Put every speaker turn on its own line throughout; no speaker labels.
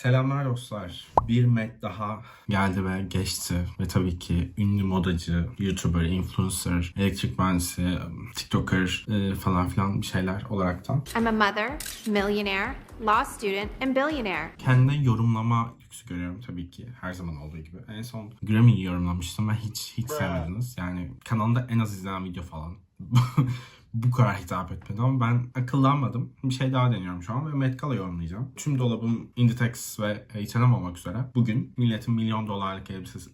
Selamlar dostlar. Bir Met daha geldi ve geçti. Ve tabii ki ünlü modacı, YouTuber, influencer, elektrik mühendisi, TikToker e, falan filan bir şeyler olaraktan
I'm a mother, millionaire, law student, and billionaire.
kendine yorumlama lüksü görüyorum tabii ki her zaman olduğu gibi. En son Grammy'yi yorumlamıştım ve hiç hiç sevmediniz. Yani kanalında en az izlenen video falan. Bu kadar hitap etmedi ama ben akıllanmadım. Bir şey daha deniyorum şu an ve Met Gala yorumlayacağım. Tüm dolabım Inditex ve H&M olmak üzere. Bugün milletin milyon dolarlık elbisesi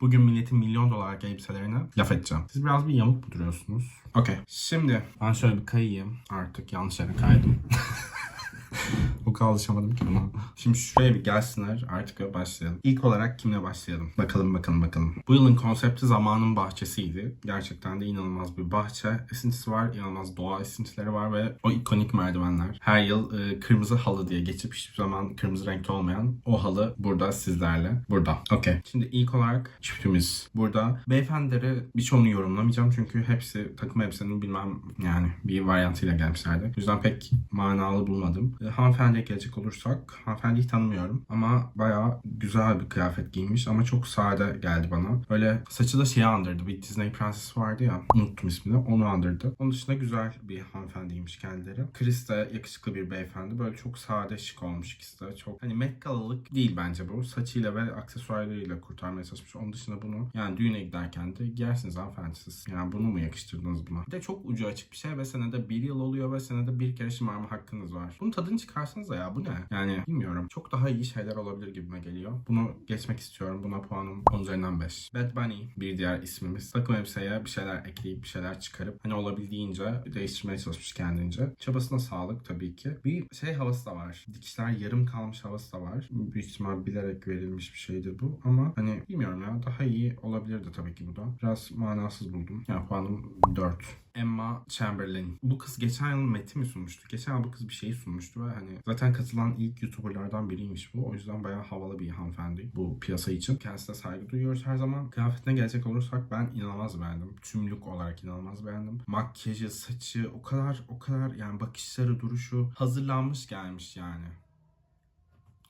Bugün milletin milyon dolarlık elbiselerine laf edeceğim. Siz biraz bir yamuk mu duruyorsunuz? Okey. Şimdi ben şöyle bir kayayım. Artık yanlış yere kaydım. kadar alışamadım ki buna. Şimdi şuraya bir gelsinler artık başlayalım. İlk olarak kimle başlayalım? Bakalım bakalım bakalım. Bu yılın konsepti zamanın bahçesiydi. Gerçekten de inanılmaz bir bahçe esintisi var. inanılmaz doğa esintileri var ve o ikonik merdivenler. Her yıl e, kırmızı halı diye geçip hiçbir zaman kırmızı renkte olmayan o halı burada sizlerle. Burada. Okey. Şimdi ilk olarak çiftimiz burada. Beyefendileri birçoğunu yorumlamayacağım çünkü hepsi takım elbisenin bilmem yani bir varyantıyla gelmişlerdi. O yüzden pek manalı bulmadım. E, hanımefendiye gelecek olursak hanımefendiyi tanımıyorum ama bayağı güzel bir kıyafet giymiş ama çok sade geldi bana. Böyle saçı da şeyi andırdı. Bir Disney prensesi vardı ya unuttum ismini onu andırdı. Onun dışında güzel bir hanımefendiymiş kendileri. Chris de yakışıklı bir beyefendi. Böyle çok sade şık olmuş ikisi de. Çok hani Met Gala'lık değil bence bu. Saçıyla ve aksesuarlarıyla kurtarmaya çalışmış. Onun dışında bunu yani düğüne giderken de giyersiniz hanımefendi siz. Yani bunu mu yakıştırdınız buna? Bir de çok ucu açık bir şey ve senede bir yıl oluyor ve senede bir kere şımarma hakkınız var. Bunun tadını çıkarsanız ya bu ne? Yani bilmiyorum. Çok daha iyi şeyler olabilir gibime geliyor. Bunu geçmek istiyorum. Buna puanım 10 üzerinden 5. Bad Bunny bir diğer ismimiz. Takım elbiseye bir şeyler ekleyip bir şeyler çıkarıp hani olabildiğince değiştirmeye çalışmış kendince. Çabasına sağlık tabii ki. Bir şey havası da var. Dikişler yarım kalmış havası da var. Büyük ihtimal bilerek verilmiş bir şeydir bu. Ama hani bilmiyorum ya daha iyi olabilirdi tabii ki bu da. Biraz manasız buldum. Yani puanım 4. Emma Chamberlain. Bu kız geçen yıl Met'i mi sunmuştu? Geçen yıl bu kız bir şeyi sunmuştu ve hani zaten katılan ilk YouTuber'lardan biriymiş bu. O yüzden bayağı havalı bir hanımefendi bu piyasa için. Kendisine saygı duyuyoruz her zaman. Kıyafetine gelecek olursak ben inanılmaz beğendim. Tüm look olarak inanılmaz beğendim. Makyajı, saçı o kadar o kadar yani bakışları, duruşu hazırlanmış gelmiş yani.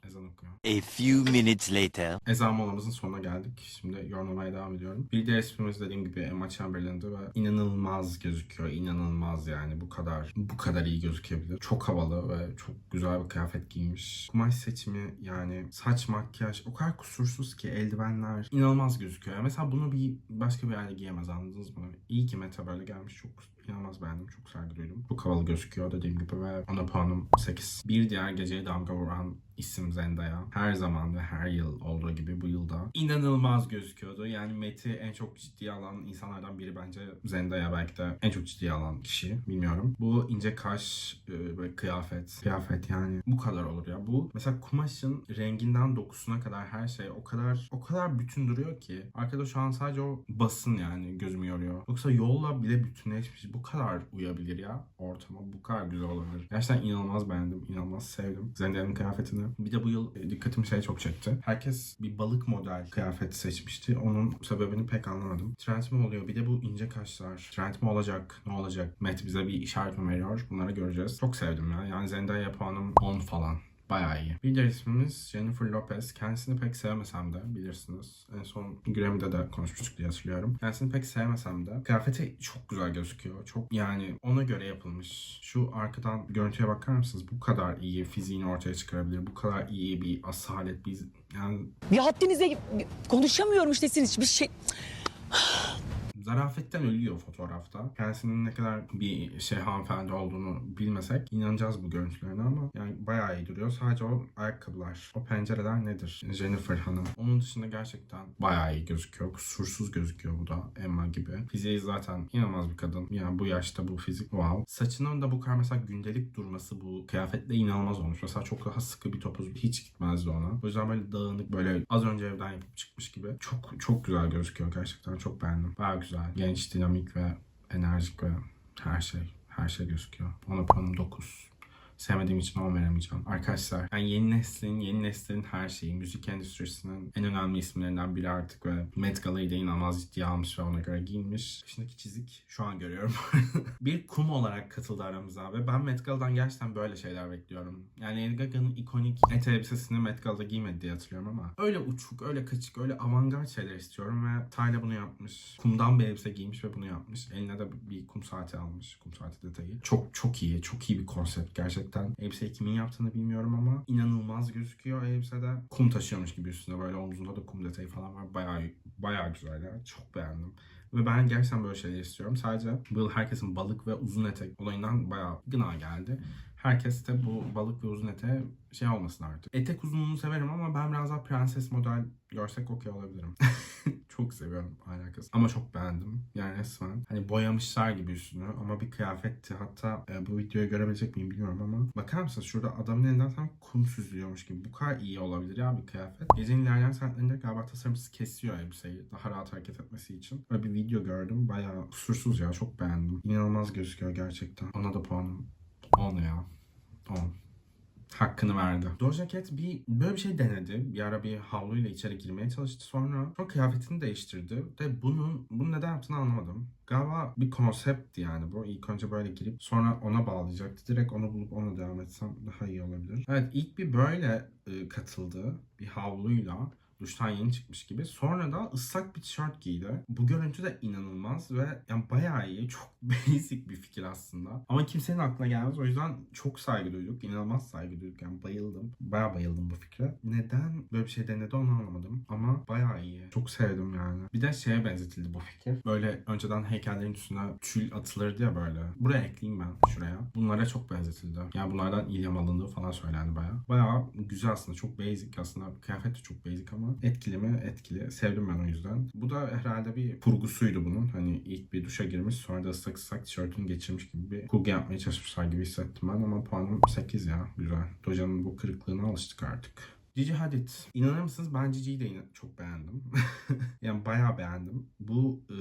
Ezan okuyor.
A few minutes later.
Ezan molamızın sonuna geldik. Şimdi yorumlamaya devam ediyorum. Bir diğer ismimiz dediğim gibi Emma Chamberlain'di ve inanılmaz gözüküyor. İnanılmaz yani bu kadar bu kadar iyi gözükebilir. Çok havalı ve çok güzel bir kıyafet giymiş. Kumaş seçimi yani saç makyaj o kadar kusursuz ki eldivenler inanılmaz gözüküyor. Yani mesela bunu bir başka bir yerde giyemez anladınız mı? İyi ki Meta böyle gelmiş çok inanılmaz beğendim. Çok saygı duydum. Çok havalı gözüküyor dediğim gibi ve ona puanım 8. Bir diğer geceye damga vuran isim Zendaya. Her zaman ve her yıl olduğu gibi bu yılda inanılmaz gözüküyordu. Yani Met'i en çok ciddiye alan insanlardan biri bence Zendaya belki de en çok ciddiye alan kişi. Bilmiyorum. Bu ince kaş böyle kıyafet. Kıyafet yani bu kadar olur ya. Bu mesela kumaşın renginden dokusuna kadar her şey o kadar o kadar bütün duruyor ki. Arkada şu an sadece o basın yani gözümü yoruyor. Yoksa yolla bile bütünleşmiş. Bu kadar uyabilir ya ortama. Bu kadar güzel olabilir. Gerçekten inanılmaz beğendim. inanılmaz sevdim. Zendaya'nın kıyafetini. Bir de bu yıl e, dikkatimi şey çok çekti. Herkes bir balık model kıyafet seçmişti. Onun sebebini pek anlamadım. Trend mi oluyor? Bir de bu ince kaşlar. Trend mi olacak? Ne olacak? Met bize bir işaret mi veriyor? Bunları göreceğiz. Çok sevdim ya. Yani Zendaya puanım 10 falan. Bayağı iyi. Bir diğer ismimiz Jennifer Lopez. Kendisini pek sevmesem de bilirsiniz. En son Grammy'de de konuşmuştuk diye hatırlıyorum. Kendisini pek sevmesem de kıyafeti çok güzel gözüküyor. Çok yani ona göre yapılmış. Şu arkadan görüntüye bakar mısınız? Bu kadar iyi fiziğini ortaya çıkarabilir. Bu kadar iyi bir asalet bir yani
Bir haddinize konuşamıyorum işte siz hiçbir şey.
Zarafetten ölüyor fotoğrafta. Kendisinin ne kadar bir şey hanımefendi olduğunu bilmesek inanacağız bu görüntülerine ama yani bayağı iyi duruyor. Sadece o ayakkabılar, o pencereler nedir? Jennifer Hanım. Onun dışında gerçekten bayağı iyi gözüküyor. Kusursuz gözüküyor bu da Emma gibi. Fiziği zaten inanılmaz bir kadın. Yani bu yaşta bu fizik wow. Saçının da bu kadar mesela gündelik durması bu kıyafetle inanılmaz olmuş. Mesela çok daha sıkı bir topuz hiç gitmezdi ona. O yüzden böyle dağınık böyle az önce evden yapıp çıkmış gibi. Çok çok güzel gözüküyor gerçekten. Çok beğendim. Bayağı güzel. Genç, dinamik ve enerjik ve her şey. Her şey gözüküyor. Ona puanım 9. Sevmediğim için 10 veremeyeceğim. Arkadaşlar yani yeni neslin, yeni neslin her şeyi, müzik endüstrisinin en önemli isimlerinden biri artık ve Met Gala'yı da inanılmaz ciddiye almış ve ona göre giyinmiş. Başındaki çizik şu an görüyorum. bir kum olarak katıldı aramıza ve ben Met Gala'dan gerçekten böyle şeyler bekliyorum. Yani Lady Gaga'nın ikonik et elbisesini Met Gala'da giymedi diye hatırlıyorum ama öyle uçuk, öyle kaçık, öyle avantgard şeyler istiyorum ve Tyler bunu yapmış. Kumdan bir elbise giymiş ve bunu yapmış. Eline de bir kum saati almış. Kum saati detayı. Çok çok iyi. Çok iyi bir konsept gerçekten. Elbiseyi kimin yaptığını bilmiyorum ama inanılmaz gözüküyor elbisede. Kum taşıyormuş gibi üstünde böyle omzunda da kum detayı falan var. Bayağı bayağı güzel ya. Çok beğendim. Ve ben gerçekten böyle şeyler istiyorum. Sadece bu yıl herkesin balık ve uzun etek olayından bayağı gına geldi. Herkes de bu balık ve uzun ete şey olmasın artık. Etek uzunluğunu severim ama ben biraz daha prenses model görsek okey olabilirim. çok seviyorum alakası. Ama çok beğendim. Yani resmen hani boyamışlar gibi üstünü ama bir kıyafetti. Hatta e, bu videoyu görebilecek miyim bilmiyorum ama bakar mısınız şurada adamın elinden tam kum süzülüyormuş gibi. Bu kadar iyi olabilir ya bir kıyafet. Gecenin ilerleyen saatlerinde galiba tasarımcısı kesiyor elbiseyi daha rahat hareket etmesi için. Böyle bir video gördüm. Bayağı kusursuz ya. Çok beğendim. İnanılmaz gözüküyor gerçekten. Ona da puanım 10 ya. 10 hakkını verdi. Doja Cat bir böyle bir şey denedi. Bir ara bir havluyla içeri girmeye çalıştı. Sonra sonra kıyafetini değiştirdi. De bunun bunu neden yaptığını anlamadım. Galiba bir konseptti yani bu. İlk önce böyle girip sonra ona bağlayacaktı. Direkt onu bulup ona devam etsem daha iyi olabilir. Evet ilk bir böyle e, katıldı. Bir havluyla duştan yeni çıkmış gibi. Sonra da ıslak bir tişört giydi. Bu görüntü de inanılmaz ve yani bayağı iyi. Çok basic bir fikir aslında. Ama kimsenin aklına gelmez. O yüzden çok saygı duyduk. İnanılmaz saygı duyduk. Yani bayıldım. Bayağı bayıldım bu fikre. Neden böyle bir şey denedi onu anlamadım. Ama bayağı iyi. Çok sevdim yani. Bir de şeye benzetildi bu fikir. Böyle önceden heykellerin üstüne tül atılırdı ya böyle. Buraya ekleyeyim ben şuraya. Bunlara çok benzetildi. Yani bunlardan ilham alındığı falan söylendi bayağı. Bayağı güzel aslında. Çok basic aslında. Kıyafet de çok basic ama etkili mi? Etkili. Sevdim ben o yüzden. Bu da herhalde bir kurgusuydu bunun. Hani ilk bir duşa girmiş sonra da ıslak ıslak tişörtünü geçirmiş gibi bir kurgu yapmaya çalışmışlar gibi hissettim ben ama puanım 8 ya. Güzel. Doja'nın bu kırıklığına alıştık artık. Cici Hadid. İnanır mısınız ben Cici'yi de çok beğendim. yani bayağı beğendim. Bu e,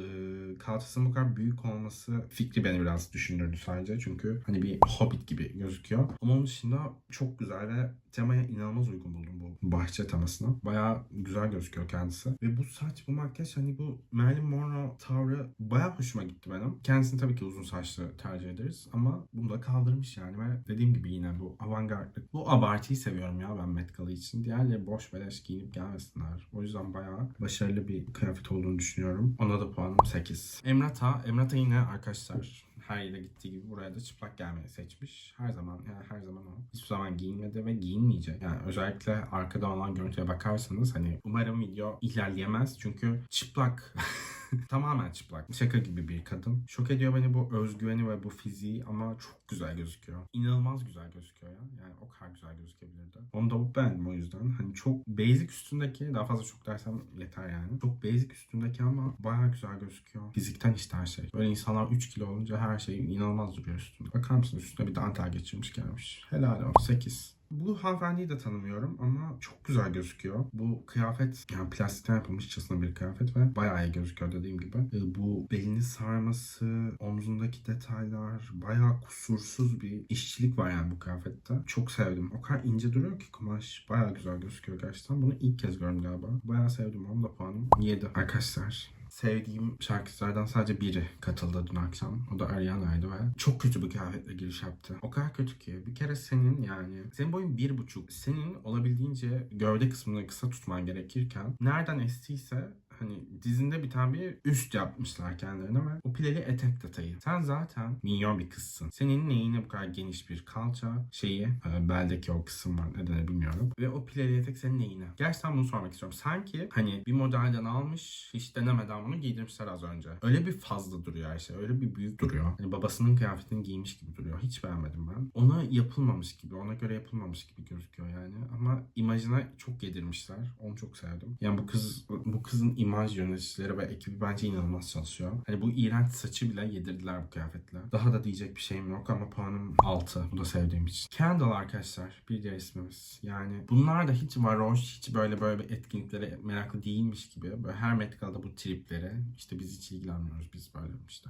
kalçasının bu kadar büyük olması fikri beni biraz düşündürdü sadece. Çünkü hani bir hobbit gibi gözüküyor. Ama onun dışında çok güzel ve temaya inanılmaz uygun buldum bu bahçe temasına. Bayağı güzel gözüküyor kendisi. Ve bu saç, bu makyaj hani bu Marilyn Monroe tavrı bayağı hoşuma gitti benim. Kendisini tabii ki uzun saçlı tercih ederiz ama bunu da kaldırmış yani ve dediğim gibi yine bu avantgardlık. Bu abartıyı seviyorum ya ben Met Gala için. Diğerleri boş beleş giyinip gelmesinler. O yüzden bayağı başarılı bir kıyafet olduğunu düşünüyorum. Ona da puanım 8. Emrata. Emrata yine arkadaşlar her yere gittiği gibi buraya da çıplak gelmeyi seçmiş. Her zaman yani her zaman o. Hiçbir zaman giyinmedi ve giyinmeyecek. Yani özellikle arkada olan görüntüye bakarsanız hani umarım video ilerleyemez. Çünkü çıplak Tamamen çıplak. Şaka gibi bir kadın. Şok ediyor beni bu özgüveni ve bu fiziği ama çok güzel gözüküyor. İnanılmaz güzel gözüküyor ya. Yani o kadar güzel gözükebilirdi. Onu da beğendim o yüzden. Hani çok basic üstündeki daha fazla çok dersem yeter yani. Çok basic üstündeki ama bayağı güzel gözüküyor. Fizikten işte her şey. Böyle insanlar 3 kilo olunca her şey inanılmaz duruyor üstünde. Bakar mısın üstüne bir dantel geçirmiş gelmiş. Helal olsun. 8. Bu hanımefendiyi de tanımıyorum ama çok güzel gözüküyor. Bu kıyafet yani plastikten yapılmışçasına bir kıyafet ve bayağı iyi gözüküyor dediğim gibi. Ee, Bu belini sarması, omzundaki detaylar bayağı kusursuz bir işçilik var yani bu kıyafette. Çok sevdim. O kadar ince duruyor ki kumaş. Bayağı güzel gözüküyor gerçekten. Bunu ilk kez gördüm galiba. Bayağı sevdim. Onun da puanım 7. Arkadaşlar sevdiğim şarkıcılardan sadece biri katıldı dün akşam. O da Ariana'ydı ve çok kötü bir kıyafetle giriş yaptı. O kadar kötü ki. Bir kere senin yani senin boyun bir buçuk. Senin olabildiğince gövde kısmını kısa tutman gerekirken nereden estiyse hani dizinde bir tane bir üst yapmışlar kendilerine ve o pileli etek detayı. Sen zaten minyon bir kızsın. Senin neyine bu kadar geniş bir kalça şeyi e, beldeki o kısım var ne denir bilmiyorum. Ve o pileli etek senin neyine? Gerçekten bunu sormak istiyorum. Sanki hani bir modelden almış hiç denemeden bunu giydirmişler az önce. Öyle bir fazla duruyor her şey. Öyle bir büyük duruyor. Hani babasının kıyafetini giymiş gibi duruyor. Hiç beğenmedim ben. Ona yapılmamış gibi, ona göre yapılmamış gibi gözüküyor yani. Ama imajına çok yedirmişler. Onu çok sevdim. Yani bu kız bu kızın imaj yöneticileri ve ekibi bence inanılmaz çalışıyor. Hani bu iğrenç saçı bile yedirdiler bu kıyafetle. Daha da diyecek bir şeyim yok ama puanım 6. Bu da sevdiğim için. Candle arkadaşlar. Bir diğer ismimiz. Yani bunlar da hiç varoş, hiç böyle böyle bir etkinliklere meraklı değilmiş gibi. Böyle her Met bu tripleri. işte biz hiç ilgilenmiyoruz. Biz böyle işte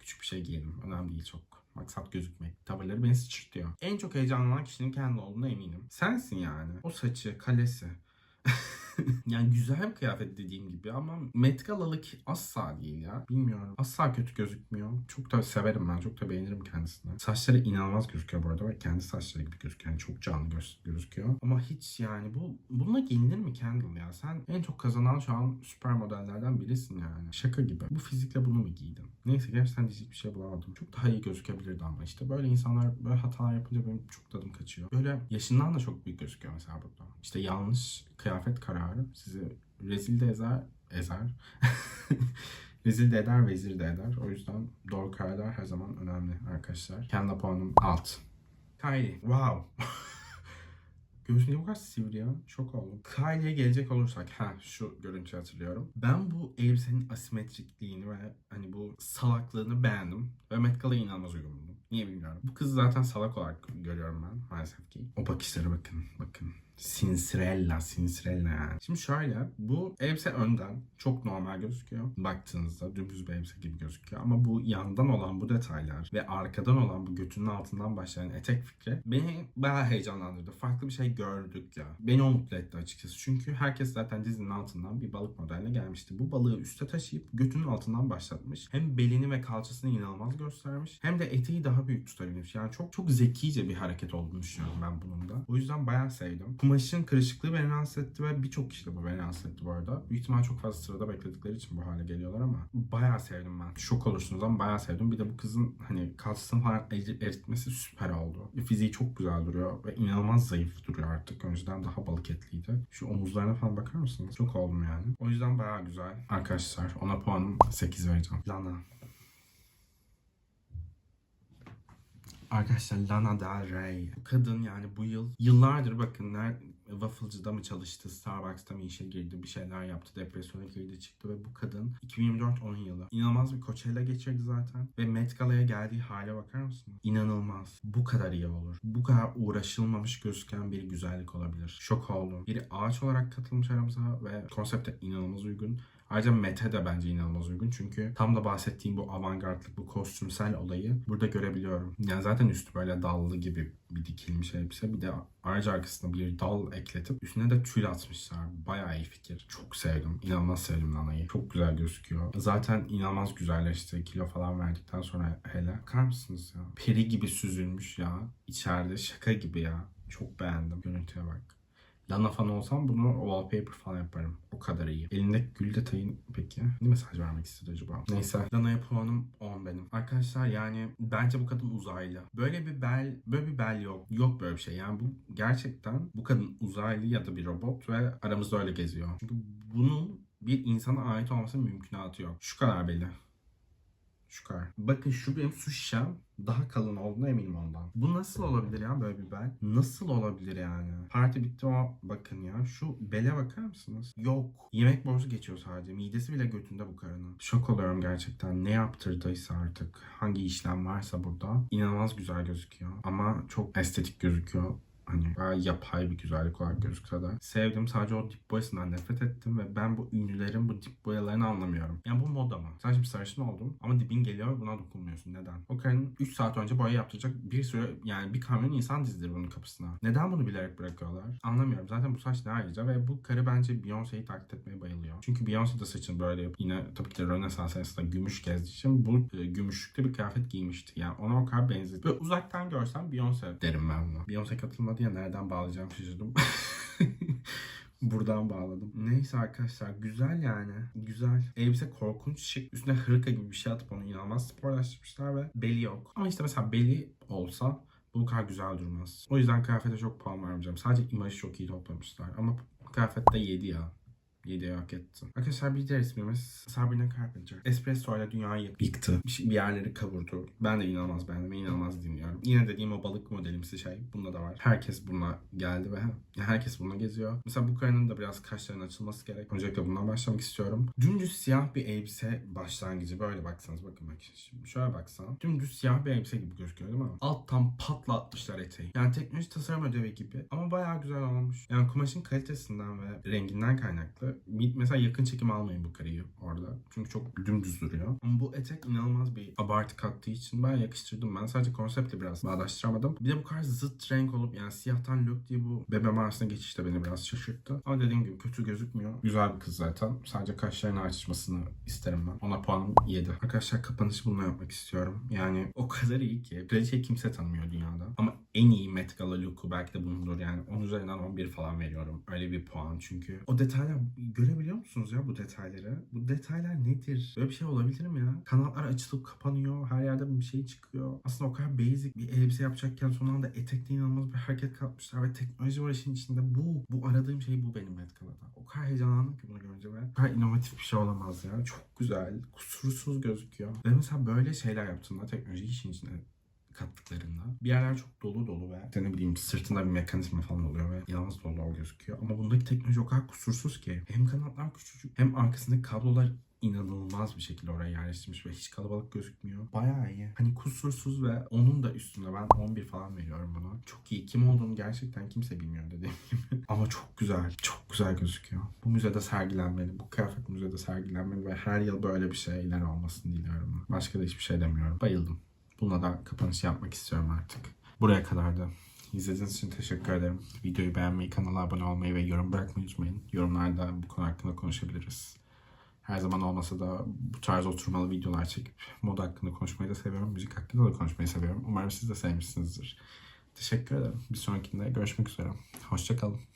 Küçük bir şey giyelim. Önemli değil çok. Maksat gözükmek. Tavırları beni sıçırtıyor. En çok heyecanlanan kişinin kendi olduğuna eminim. Sensin yani. O saçı, kalesi. yani güzel bir kıyafet dediğim gibi ama Met Gala'lık asla değil ya. Bilmiyorum. Asla kötü gözükmüyor. Çok da severim ben. Çok da beğenirim kendisini. Saçları inanılmaz gözüküyor bu arada ve kendi saçları gibi gözüküyor. Yani çok canlı göz- gözüküyor. Ama hiç yani bu bununla giyinir mi Kendall ya? Sen en çok kazanan şu an süper modellerden birisin yani. Şaka gibi. Bu fizikle bunu mu giydin? Neyse gerçekten diyecek bir şey bulamadım. Çok daha iyi gözükebilirdi ama işte böyle insanlar böyle hatalar yapınca benim çok tadım kaçıyor. Böyle yaşından da çok büyük gözüküyor mesela burada. İşte yanlış kıyafet kararı sizi rezil de ezer, ezer. rezil de eder, vezir de eder. O yüzden doğru kararlar her zaman önemli arkadaşlar. Kendi puanım alt. Kylie. Wow. Göğsü bu kadar sivri ya? Şok oldum. Kylie'ye gelecek olursak, ha şu görüntüyü hatırlıyorum. Ben bu elbisenin asimetrikliğini ve hani bu salaklığını beğendim. Ve Met Gala'ya inanılmaz uygun buldum. Niye bilmiyorum. Bu kızı zaten salak olarak görüyorum ben maalesef ki. O bakışlara bakın, bakın. Sinsirella, sinsirella. Şimdi şöyle, bu elbise önden çok normal gözüküyor. Baktığınızda dümdüz bir elbise gibi gözüküyor. Ama bu yandan olan bu detaylar ve arkadan olan bu götünün altından başlayan etek fikri beni bayağı heyecanlandırdı. Farklı bir şey gördük ya. Beni o mutlu etti açıkçası. Çünkü herkes zaten dizinin altından bir balık modeline gelmişti. Bu balığı üste taşıyıp götünün altından başlatmış. Hem belini ve kalçasını inanılmaz göstermiş. Hem de eteği daha büyük tutabilmiş. Yani çok çok zekice bir hareket olduğunu düşünüyorum ben bunun da. O yüzden bayağı sevdim. Kumaşın kırışıklığı beni rahatsız etti ve birçok kişi de bu beni rahatsız etti bu arada. Büyük ihtimal çok fazla sırada bekledikleri için bu hale geliyorlar ama bayağı sevdim ben. Şok olursunuz ama bayağı sevdim. Bir de bu kızın hani kalçasını falan eri- eritmesi süper oldu. Fiziği çok güzel duruyor ve inanılmaz zayıf duruyor artık. Önceden daha balık etliydi. Şu omuzlarına falan bakar mısınız? Çok oldum yani. O yüzden bayağı güzel. Arkadaşlar ona puanım 8 vereceğim. Lana. Arkadaşlar Lana Del Rey. Kadın yani bu yıl yıllardır bakın Waffle'cıda mı çalıştı, Starbucks'ta mı işe girdi, bir şeyler yaptı, depresyona girdi çıktı ve bu kadın 2024 onun yılı. İnanılmaz bir Coachella geçirdi zaten ve Met Gala'ya geldiği hale bakar mısınız? İnanılmaz. Bu kadar iyi olur. Bu kadar uğraşılmamış gözüken bir güzellik olabilir. Şok oldum. Biri ağaç olarak katılmış aramıza ve konsepte inanılmaz uygun. Ayrıca Mete de bence inanılmaz uygun çünkü tam da bahsettiğim bu avantgardlık, bu kostümsel olayı burada görebiliyorum. Yani zaten üstü böyle dallı gibi bir dikilmiş elbise. Bir de ayrıca arkasına bir dal ekletip üstüne de tül atmışlar. Bayağı iyi fikir. Çok sevdim. İnanılmaz sevdim Nana'yı. Çok güzel gözüküyor. Zaten inanılmaz güzelleşti. Kilo falan verdikten sonra hele. Bakar mısınız ya? Peri gibi süzülmüş ya. İçeride şaka gibi ya. Çok beğendim. Görüntüye bak. Lana fan olsam bunu wallpaper falan yaparım. O kadar iyi. Elindeki gül detayın peki ne mesaj vermek istedi acaba? Neyse. Lana'ya puanım 10 benim. Arkadaşlar yani bence bu kadın uzaylı. Böyle bir bel, böyle bir bel yok. Yok böyle bir şey. Yani bu gerçekten bu kadın uzaylı ya da bir robot ve aramızda öyle geziyor. Çünkü bunun bir insana ait olmasının mümkünatı yok. Şu kadar belli. Şu kadar. Bakın şu benim su şişem daha kalın olduğuna eminim ondan. Bu nasıl olabilir ya böyle bir bel? Nasıl olabilir yani? Parti bitti o bakın ya. Şu bele bakar mısınız? Yok. Yemek borusu geçiyor sadece. Midesi bile götünde bu karının. Şok oluyorum gerçekten. Ne yaptırdıysa artık. Hangi işlem varsa burada. İnanılmaz güzel gözüküyor. Ama çok estetik gözüküyor. Hani bayağı yapay bir güzellik olarak gözükse de. Sevdim sadece o dip boyasından nefret ettim ve ben bu ünlülerin bu dip boyalarını anlamıyorum. Yani bu moda mı? Sen şimdi sarışın oldun ama dibin geliyor ve buna dokunmuyorsun. Neden? O karının 3 saat önce boya yaptıracak bir sürü yani bir kamyon insan dizdir bunun kapısına. Neden bunu bilerek bırakıyorlar? Anlamıyorum. Zaten bu saç ne ayrıca ve bu karı bence Beyoncé'yi taklit etmeye bayılıyor. Çünkü Beyoncé de saçını böyle yapıp yine tabii ki de Rönesans esnasında gümüş gezdiği için bu e, gümüşlükte bir kıyafet giymişti. Yani ona o kadar benziyor. Böyle uzaktan görsem Beyoncé derim ben buna. Beyoncé katılmadı ya nereden bağlayacağım şaşırdım. Buradan bağladım. Neyse arkadaşlar güzel yani. Güzel. Elbise korkunç şık. Üstüne hırka gibi bir şey atıp onu inanılmaz sporlaştırmışlar ve beli yok. Ama işte mesela beli olsa bu kadar güzel durmaz. O yüzden kıyafete çok puan vermeyeceğim. Sadece imajı çok iyi toplamışlar. Ama kıyafette 7 ya. 7'yi hak etti. Arkadaşlar bir diğer ismimiz Sabrina Carpenter. Espresso ile dünyayı yıktı. Bir, şey- yerleri kavurdu. Ben de inanılmaz beğendim. inanılmaz dinliyorum. Yine dediğim o balık modelimsi şey. Bunda da var. Herkes bununla geldi ve herkes bununla geziyor. Mesela bu karının da biraz kaşlarının açılması gerek. Öncelikle bundan başlamak istiyorum. Dümdüz siyah bir elbise başlangıcı. Böyle baksanız bakın bak şimdi. Şöyle baksan. Dümdüz siyah bir elbise gibi gözüküyor değil mi? Alttan patlatmışlar eteği. Yani teknoloji tasarım ödevi gibi. Ama bayağı güzel olmuş. Yani kumaşın kalitesinden ve renginden kaynaklı Mesela yakın çekim almayın bu kareyi orada. Çünkü çok dümdüz duruyor. Ama bu etek inanılmaz bir abartı kattığı için ben yakıştırdım. Ben sadece konseptle biraz bağdaştıramadım. Bir de bu kadar zıt renk olup yani siyahtan look diye bu bebe mağarasına geçiş de beni biraz şaşırttı. Ama dediğim gibi kötü gözükmüyor. Güzel bir kız zaten. Sadece kaşlarını açmasını isterim ben. Ona puanım 7. Arkadaşlar kapanışı bununla yapmak istiyorum. Yani o kadar iyi ki. Kraliçeyi kimse tanımıyor dünyada. Ama en iyi Met Gala belki de bunundur yani. 10 üzerinden 11 falan veriyorum. Öyle bir puan çünkü. O detaylar görebiliyor musunuz ya bu detayları? Bu detaylar nedir? Böyle bir şey olabilir mi ya? Kanatlar açılıp kapanıyor. Her yerden bir şey çıkıyor. Aslında o kadar basic bir elbise yapacakken son anda etekte inanılmaz bir hareket katmışlar ve teknoloji var işin içinde. Bu, bu aradığım şey bu benim Met Gala'da. O kadar heyecanlandım ki bunu görünce ve o kadar inovatif bir şey olamaz ya. Çok güzel, kusursuz gözüküyor. Ve mesela böyle şeyler yaptığında teknoloji işin içine kattıklarında bir yerler çok dolu dolu ve ne bileyim sırtında bir mekanizma falan oluyor ve inanılmaz dolu dolu gözüküyor. Ama bundaki teknoloji o kadar kusursuz ki hem kanatlar küçücük hem arkasındaki kablolar inanılmaz bir şekilde oraya yerleştirmiş ve hiç kalabalık gözükmüyor. Bayağı iyi. Hani kusursuz ve onun da üstünde ben 11 falan veriyorum buna. Çok iyi. Kim olduğunu gerçekten kimse bilmiyor dediğim gibi. Ama çok güzel. Çok güzel gözüküyor. Bu müzede sergilenmeli. Bu kıyafet müzede sergilenmeli ve her yıl böyle bir şeyler olmasını diliyorum. Başka da hiçbir şey demiyorum. Bayıldım. Bununla da kapanış yapmak istiyorum artık. Buraya kadar da İzlediğiniz için teşekkür ederim. Videoyu beğenmeyi, kanala abone olmayı ve yorum bırakmayı unutmayın. Yorumlarda bu konu hakkında konuşabiliriz. Her zaman olmasa da bu tarz oturmalı videolar çekip moda hakkında konuşmayı da seviyorum. Müzik hakkında da konuşmayı seviyorum. Umarım siz de sevmişsinizdir. Teşekkür ederim. Bir sonrakinde görüşmek üzere. Hoşçakalın.